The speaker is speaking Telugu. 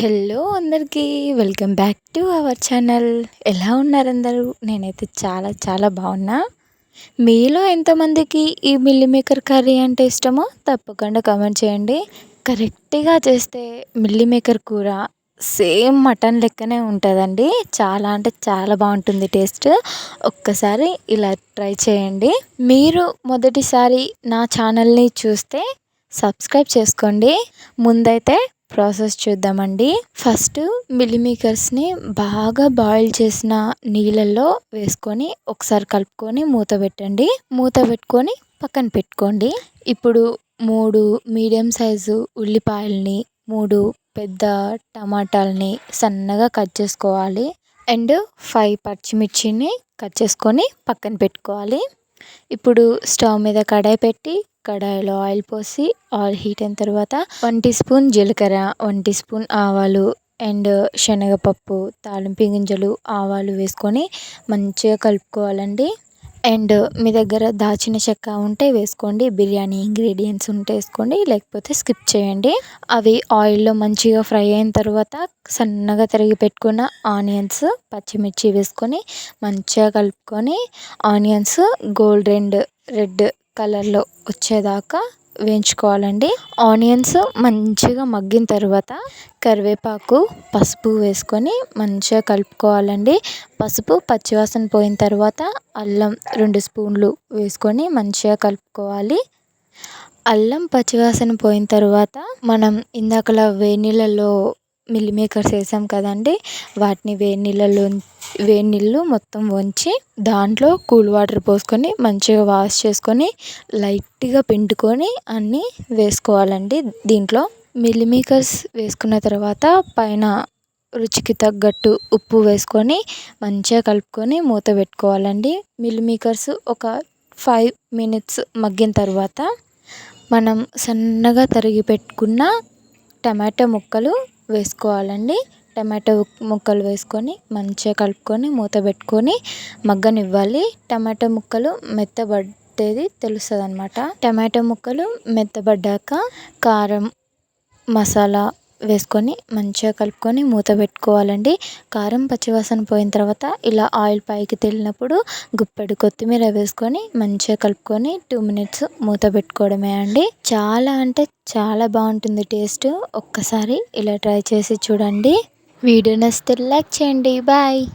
హలో అందరికీ welcome back to our channel. ఎలా ఉన్నారు అందరూ? నేనైతే చాలా చాలా బాగున్నా. మీలో ఎంతమందికి ఈ మిల్లీ మేకర్ కర్రీ అంటే ఇష్టమో తప్పకుండా కామెంట్ చేయండి. కరెక్ట్గా చేస్తే మిల్లీ మేకర్ కూర సేమ్ మటన్ లెక్కనే ఉంటుందండి. చాలా అంటే చాలా బాగుంటుంది టేస్ట్. ఒక్కసారి ఇలా ట్రై చేయండి. మీరు మొదటిసారి నా ఛానల్ని చూస్తే సబ్స్క్రైబ్ చేసుకోండి. ముందైతే ప్రాసెస్ చూద్దామండి. ఫస్ట్ మిల్లీమేకర్స్ని బాగా బాయిల్ చేసిన నీళ్ళల్లో వేసుకొని ఒకసారి కలుపుకొని మూత పెట్టండి. మూత పెట్టుకొని పక్కన పెట్టుకోండి. ఇప్పుడు మూడు మీడియం సైజు ఉల్లిపాయల్ని మూడు పెద్ద టమాటాలని సన్నగా కట్ చేసుకోవాలి. అండ్ ఫైవ్ పచ్చిమిర్చిని కట్ చేసుకొని పక్కన పెట్టుకోవాలి. ఇప్పుడు స్టవ్ మీద కడాయి పెట్టి కడాయిలో ఆయిల్ పోసి ఆయిల్ హీట్ అయిన తర్వాత వన్ టీ స్పూన్ జీలకర్ర వన్ టీ స్పూన్ ఆవాలు అండ్ శనగపప్పు తాలింపు గింజలు ఆవాలు వేసుకొని మంచిగా కలుపుకోవాలండి. అండ్ మీ దగ్గర దాచిన చెక్క ఉంటే వేసుకోండి బిర్యానీ ఇంగ్రీడియంట్స్ ఉంటే వేసుకోండి లేకపోతే స్కిప్ చేయండి. అవి ఆయిల్లో మంచిగా ఫ్రై అయిన తర్వాత సన్నగా తరిగి పెట్టుకున్న ఆనియన్స్ పచ్చిమిర్చి వేసుకొని మంచిగా కలుపుకొని ఆనియన్స్ గోల్డెన్ రెడ్ కలర్లో వచ్చేదాకా వేయించుకోవాలండి. ఆనియన్స్ మంచిగా మగ్గిన తర్వాత కరివేపాకు పసుపు వేసుకొని మంచిగా కలుపుకోవాలండి. పసుపు పచ్చివాసన పోయిన తర్వాత అల్లం రెండు స్పూన్లు వేసుకొని మంచిగా కలుపుకోవాలి. అల్లం పచ్చివాసన పోయిన తర్వాత మనం ఇందాకలా వేడి నీళ్ళలో మిల్ మేకర్స్ వేసాం కదండి. వాటిని వేడి నీళ్ళలో వేడి నీళ్ళు మొత్తం వంచి దాంట్లో కూల్ వాటర్ పోసుకొని మంచిగా వాష్ చేసుకొని లైట్గా పిండుకొని అన్నీ వేసుకోవాలండి. దీంట్లో మిల్ మేకర్స్ వేసుకున్న తర్వాత పైన రుచికి తగ్గట్టు ఉప్పు వేసుకొని మంచిగా కలుపుకొని మూత పెట్టుకోవాలండి. మిల్ మేకర్స్ ఒక ఫైవ్ మినిట్స్ మగ్గిన తర్వాత మనం సన్నగా తరిగి పెట్టుకున్న టమాటో ముక్కలు వేసుకోవాలండి. టమాటో ముక్కలు వేసుకొని మంచిగా కలుపుకొని మూత పెట్టుకొని మగ్గనివ్వాలి. టమాటో ముక్కలు మెత్తబడేది తెలుస్తుంది అనమాట టమాటో ముక్కలు మెత్తబడ్డాక కారం మసాలా వేసుకొని మంచిగా కలుపుకొని మూత పెట్టుకోవాలండి. కారం పచ్చివాసన పోయిన తర్వాత ఇలా ఆయిల్ పైకి తేలినప్పుడు గుప్పెడు కొత్తిమీర వేసుకొని మంచిగా కలుపుకొని టూ మినిట్స్ మూత పెట్టుకోవడమే అండి. చాలా అంటే చాలా బాగుంటుంది టేస్ట్. ఒక్కసారి ఇలా ట్రై చేసి చూడండి. వీడియో నచ్చితే లైక్ చేయండి. బాయ్.